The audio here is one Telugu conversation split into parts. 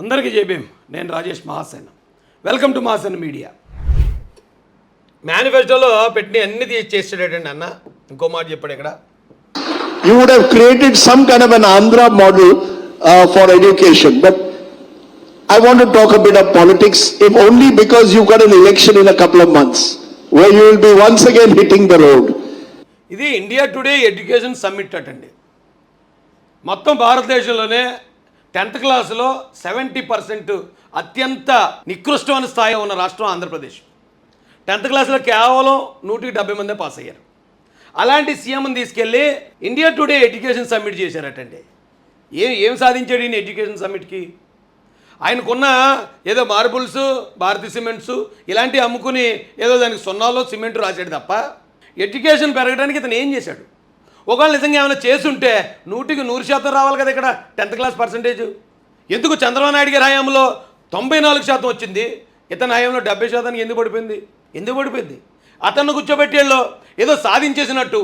అందరికీ చెప్పేం నేను Rajesh Mahasena. Welcome to Mahasena media. మేనిఫెస్టోలో పెట్టిన అన్ని చేసేటండి అన్న. ఇంకో మాట చెప్పాడు ఇక్కడ. You would created some kind of Andhra model for education but I want talk about of politics if only because you got an election in a of months why you will be once again hitting the road ఇది ఇండియా టుడే ఎడ్యుకేషన్ సమ్మిట్ అటండి. మొత్తం భారతదేశంలోనే టెన్త్ క్లాసులో సెవెంటీ పర్సెంట్ అత్యంత నికృష్టమైన స్థాయి ఉన్న రాష్ట్రం ఆంధ్రప్రదేశ్. టెన్త్ క్లాస్లో కేవలం నూటికి డెబ్బై మందే పాస్ అయ్యారు. అలాంటి సీఎంని తీసుకెళ్ళి ఇండియా టుడే ఎడ్యుకేషన్ సమ్మిట్ చేశారటండి. ఏం ఏం సాధించాడు ఈయన ఎడ్యుకేషన్ సమ్మిట్కి ఆయనకున్న ఏదో మార్బుల్స్ భారతీ సిమెంట్స్ ఇలాంటివి అమ్ముకుని ఏదో దానికి సున్నాలో సిమెంట్ రాశాడు తప్ప ఎడ్యుకేషన్ పెరగడానికి ఇతను ఏం చేశాడు? ఒకవేళ నిజంగా ఏమైనా చేసుంటే నూటికి నూరు శాతం రావాలి కదా ఇక్కడ టెన్త్ క్లాస్ పర్సంటేజ్. ఎందుకు చంద్రబాబు నాయుడు గారి హయాంలో తొంభై నాలుగు శాతం వచ్చింది? ఇతని హయాంలో డెబ్బై శాతానికి ఎందుకు పడిపోయింది? ఎందుకు పడిపోయింది? అతన్ని కూర్చోబెట్టేళ్ళు ఏదో సాధించేసినట్టు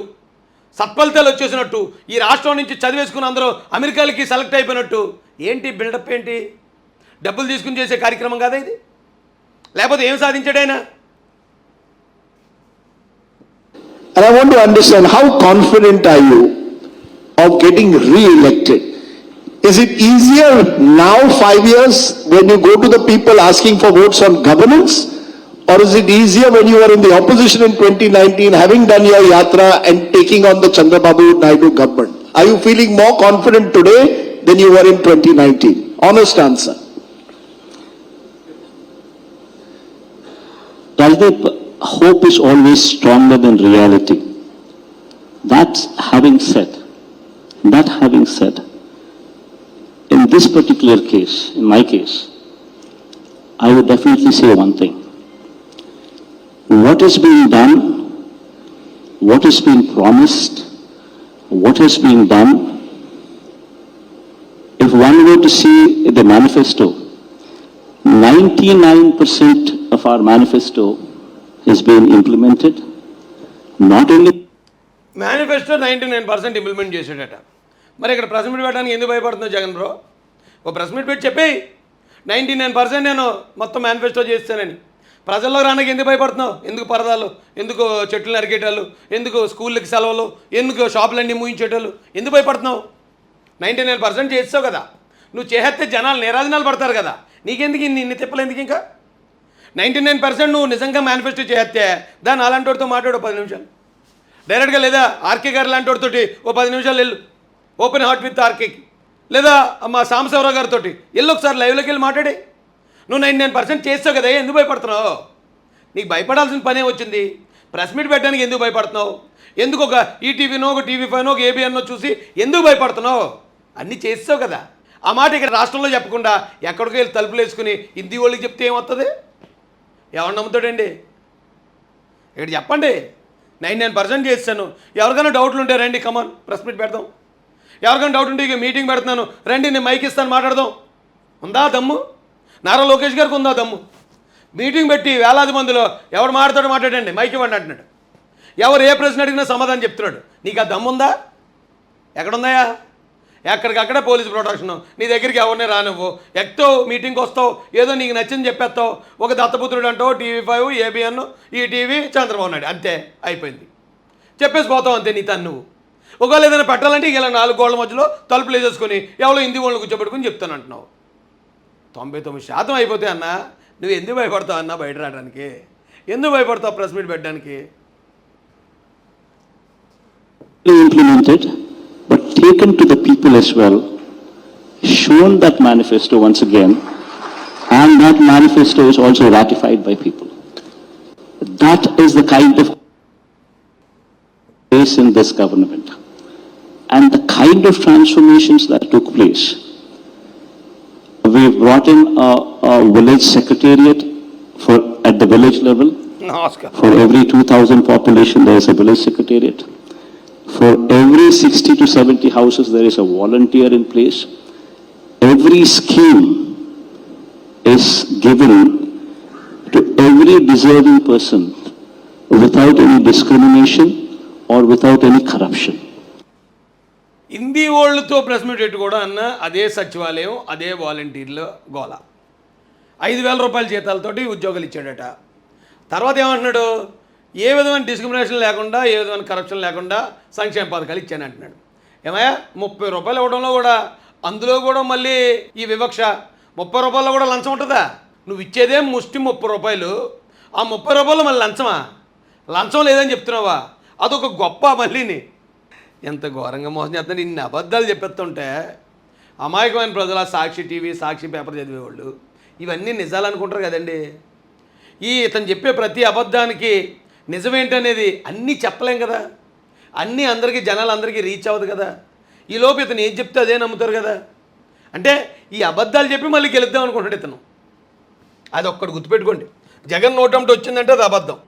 సత్ఫలితాలు వచ్చేసినట్టు ఈ రాష్ట్రం నుంచి చదివేసుకుని అందరూ అమెరికాలకి సెలెక్ట్ అయిపోయినట్టు. ఏంటి బిల్డప్ ఏంటి? డబ్బులు తీసుకుని చేసే కార్యక్రమం కాదా ఇది? లేకపోతే ఏం సాధించాడైనా And I want to understand, how confident are you of getting re-elected? Is it easier now, five years, when you go to the people asking for votes on governance? Or is it easier when you were in the opposition in 2019, having done your yatra and taking on the Chandrababu Naidu government? Are you feeling more confident today than you were in 2019? Honest answer. Hope is always stronger than reality. That having said, that having said, in this particular case, in my case, I would definitely say one thing. What is being done, what is being promised, what is being done, if one were to see the manifesto, 99% of our manifesto has been implemented, not only manifesto ninety nine percent implement చేసేటట మరి ఇక్కడ ప్రెస్ మీట్ పెట్టడానికి ఎందుకు భయపడుతున్నావు జగన్ బ్రో? ఓ ప్రెస్ మీట్ పెట్టి చెప్పేయి. నైంటీ నైన్ పర్సెంట్ నేను మొత్తం మేనిఫెస్టో చేస్తానని. ప్రజల్లో రానికి ఎందుకు భయపడుతున్నావు? ఎందుకు పరదాలు? ఎందుకు చెట్లు నరికేటాలు ఎందుకు స్కూళ్ళకి సెలవులు? ఎందుకు షాపులన్నీ మూయించేటోళ్ళు? ఎందుకు భయపడుతున్నావు? నైంటీ నైన్ పర్సెంట్ చేస్తావు కదా. నువ్వు చేస్తే జనాలు నిరాజనాలు పడతారు కదా. నీకెందుకు ఇన్ని ఇన్ని తిప్పలు ఎందుకు ఇంకా? నైంటీ నైన్ పర్సెంట్ నువ్వు నిజంగా మేనిఫెస్టో చేస్తే దాన్ని అలాంటి వాడితో మాట్లాడు పది నిమిషాలు. డైరెక్ట్గా లేదా ఆర్కే గారు లాంటి వాడితోటి ఓ పది నిమిషాలు వెళ్ళు. ఓపెన్ హార్ట్ విత్ ఆర్కేకి లేదా మా సాంబశివరావు గారితో వెళ్ళి ఒకసారి లైవ్లోకి వెళ్ళి మాట్లాడి. నువ్వు నైన్ నైన్ పర్సెంట్ చేస్తావు కదా ఎందుకు భయపడుతున్నావు? నీకు భయపడాల్సిన పనే వచ్చింది. ప్రెస్ మీట్ పెట్టడానికి ఎందుకు భయపడుతున్నావు? ఎందుకు ఒక ఈటీవీనో ఒక టీవీ ఫైవ్నో ఒక ఏబిఎన్నో చూసి ఎందుకు భయపడుతున్నావు? అన్నీ చేస్తావు కదా. ఆ మాట ఇక్కడ రాష్ట్రంలో చెప్పకుండా ఎక్కడికి వెళ్ళి తలుపులు వేసుకుని హిందీ వాళ్ళకి చెప్తే ఏమవుతుంది ఎవరు నమ్ముతాడండి? ఇక్కడ చెప్పండి. నైన్ నైన్ పర్సెంట్ చేస్తాను. ఎవరికైనా డౌట్లు ఉంటే రండి కమాన్ ప్రెస్ మీట్ పెడదాం. ఎవరికైనా డౌట్ ఉంటే ఇక మీటింగ్ పెడుతున్నాను. రండి నేను మైక్ ఇస్తాను మాట్లాడదాం. ఉందా దమ్ము? నారా లోకేష్ గారికి ఉందా దమ్ము? మీటింగ్ పెట్టి వేలాది మందిలో ఎవడు మాట్లాడతాడో మాట్లాడండి. మైక్ ఇవ్వండి అంటున్నాడు. ఎవరు ఏ ప్రశ్న అడిగినా సమాధానం చెప్తున్నాడు. నీకు ఆ దమ్ము ఉందా? ఎక్కడుందాయా ఎక్కడికక్కడే పోలీస్ ప్రొటెక్షన్. నీ దగ్గరికి ఎవరిని రానివ్వు ఎక్తో మీటింగ్కి వస్తావు ఏదో నీకు నచ్చింది చెప్పేస్తావు. ఒక దత్తపుత్రుడు అంటావు TV five ABN E TV Chandrababu Naidu. అంతే అయిపోయింది. చెప్పేసి పోతావు అంతే నీ తను నువ్వు. ఒకవేళ ఏదైనా పెట్టాలంటే ఇలా నాలుగు గోళ్ళ మధ్యలో తలుపులు వేసేసుకొని ఎవరో హిందీ వాళ్ళని కూర్చోబెట్టుకుని చెప్తాను అంటున్నావు తొంభై తొమ్మిది శాతం అయిపోతే అన్న నువ్వు ఎందుకు భయపడతావు అన్న బయట రావడానికి? ఎందుకు భయపడతావు ప్రెస్ మీట్ పెట్టడానికి? Implemented, taken to the people as well, shown that manifesto once again, and that manifesto is also ratified by people. That is the kind of place in this government. And the kind of transformations that took place. We've brought in a, a village secretariat for at the village level. Oscar, for every 2,000 population, there is a village secretariat. For every 60 to 70 houses, there is a volunteer in place. Every scheme is given to every deserving person without any discrimination or without any corruption. Hindi వాళ్ళతో ప్రెస్ మీట్ పెట్టి కూడా అన్న అదే సచివాలయం అదే వాలంటీర్లు గోల ఐదు వేల రూపాయల జీతాలతోటి ఉద్యోగాలు ఇచ్చాడట తర్వాత ఏమంటున్నాడు ఏ విధమైన డిస్క్రిమినేషన్ లేకుండా ఏ విధమైన కరప్షన్ లేకుండా సంక్షేమ పథకాలు ఇచ్చాను అంటున్నాడు. ఏమయ్యా? ముప్పై రూపాయలు ఇవ్వడంలో కూడా అందులో కూడా మళ్ళీ ఈ వివక్ష. ముప్పై రూపాయల్లో కూడా లంచం ఉంటుందా? నువ్వు ఇచ్చేదే ముష్టి ముప్పై రూపాయలు. ఆ ముప్పై రూపాయలు మళ్ళీ లంచమా? లంచం లేదని చెప్తున్నావా? అదొక గొప్ప మళ్ళీని ఎంత ఘోరంగా మోసం చేస్తాను ఇన్ని అబద్ధాలు చెప్పేస్తుంటే అమాయకమైన ప్రజల సాక్షి టీవీ సాక్షి పేపర్ చదివేవాళ్ళు. ఇవన్నీ నిజాలు అనుకుంటారు కదండి. ఈ ఇతను చెప్పే ప్రతి అబద్ధానికి నిజమేంటనేది అన్నీ చెప్పలేం కదా. అన్నీ అందరికీ జనాలు అందరికీ రీచ్ అవ్వదు కదా. ఈ లోపు ఇతను ఏం చెప్తే అదే నమ్ముతారు కదా. అంటే ఈ అబద్ధాలు చెప్పి మళ్ళీ గెలుద్దాం అనుకుంటాడు ఇతను. అది ఒక్కడు గుర్తుపెట్టుకోండి. జగన్ నోటంటే వచ్చిందంటే అది అబద్ధం.